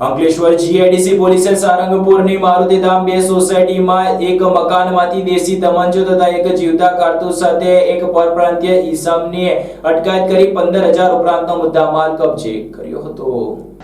Ankleshwar GIDC પોલીસે સારંગપુરની મારુતિધામ બે સોસાયટીમાં એક મકાનમાંથી દેશી તમંચો તથા એક જીવતા કારતૂસ સાથે એક પરપ્રાંતીય ઈસમની અટકાયત કરી પંદર હજાર ઉપરાંતનો મુદ્દામાલ કબજે કર્યો હતો.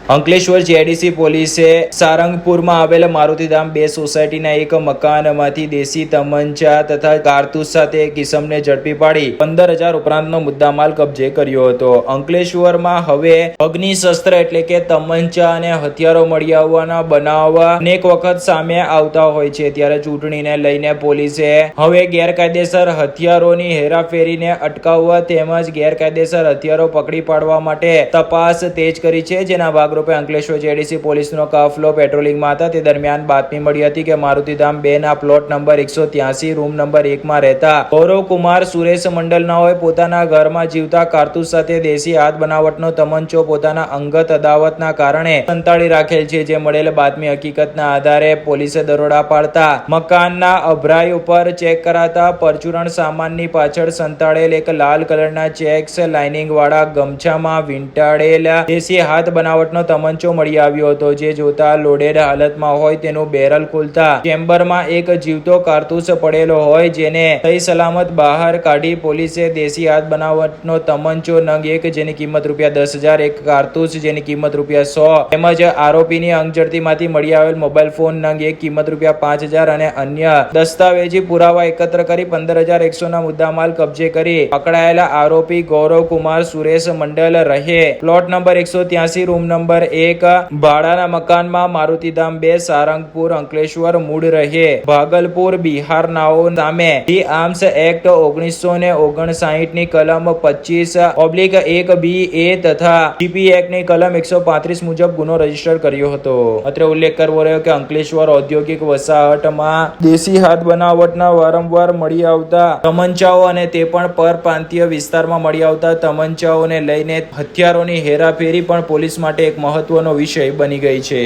અંકલેશ્વર જીઆઈડીસી પોલીસે સારંગપુરમાં આવેલ મારુતિધામ બે સોસાયટીના એક મકાનમાંથી દેશી તમંચા તથા કારતૂસ સાથે એક ઈસમને ઝડપી પાડી પંદર હજાર ઉપરાંતનો મુદ્દામાલ કબજે કર્યો હતો. અંકલેશ્વરમાં હવે અગ્નિ શસ્ત્ર એટલે કે તમંચા અને હથિયારો મળી આવવાના બનાવ અનેક વખત સામે આવતા હોય છે. ત્યારે ચૂંટણીને લઈને પોલીસે હવે ગેરકાયદેસર હથિયારોની હેરાફેરીને અટકાવવા તેમજ ગેરકાયદેસર હથિયારો પકડી પાડવા માટે તપાસ તેજ કરી છે. જેના ભાગરૂપે અંકલેશ્વર જેડીસી પોલીસનો કાફલો પેટ્રોલિંગમાં હતા. તે દરમિયાન બાતમી મળી હતી કે મારુતિધામ બે ના પ્લોટ નંબર એકસો ત્યાસી, રૂમ નંબર એકમાં રહેતા ગૌરવ કુમાર સુરેશ મંડલ નાઓએ પોતાના ઘરમાં જીવતા કારતૂસ સાથે દેશી હાથ બનાવટનો તમંચો પોતાના અંગત અદાવતના કારણે સંતાડી રાખેલ છે, જે મળેલ બાતમી હકીકતના આધારે પોલીસે દરોડા પાડતા મકાનના અભરાઈ ઉપર ચેક કરાતા પરચુરણ સામાનની પાછળ સંતાડેલ એક લાલ કલરના ચેક્સ લાઇનિંગ વાળા ગમછામાં વીંટાળેલ દેશી હાથ બનાવટનો તમંચો મળી આવ્યો હતો. જે જોતા લોડેડ હાલતમાં હોય તેનું બેરલ ખોલતા ચેમ્બરમાં એક જીવતો કારતૂસ પડેલો હોય જેને સહી સલામત બહાર કાઢી પોલીસે દેશી હાથ બનાવટનો તમંચો નંગ એક જેની કિંમત રૂપિયા દસ હજાર, એક કારતૂસ જેની કિંમત રૂપિયા સો તેમજ આરોપીની અંગઝડતીમાંથી મળી આવેલ મોબાઈલ ફોન નંગ એક કિંમત રૂપિયા પાંચ હજાર અને અન્ય દસ્તાવેજી પુરાવા એકત્ર કરી પંદર હજાર એકસોના મુદ્દામાલ કબજે કરી પકડાયેલા આરોપી ગૌરવ કુમાર સુરેશ મંડલ રહે. પ્લોટ નંબર એકસો ત્યાસી, રૂમ નંબર એક ભાડાના મકાનમાં મારુતિધામ બે સારંગપુર અંકલેશ્વર મૂળ રહે. ભાગલપુર બિહાર નાઓ સામે. ધી આર્મ્સ એક્ટ ઓગણીસો ને ઓગણસાઠની કલમ પચીસ ઓબ્લિક એક બી એ તથા ડીપી એક્ટની કલમ એકસો પાંત્રીસ મુજબ ગુનો રજિસ્ટર કર્યો હતો. અત્રે ઉલ્લેખ કરવો રહ્યો કે અંકલેશ્વર ઔદ્યોગિક વસાહતમાં દેશી હાથ બનાવટના વારંવાર મળી આવતા તમંચાઓ અને તે પણ પરપ્રાંતીય વિસ્તારમાં મળી આવતા તમંચાઓને લઈને હથિયારોની હેરાફેરી પણ પોલીસ માટે એક મહત્વનો વિષય બની ગઈ છે.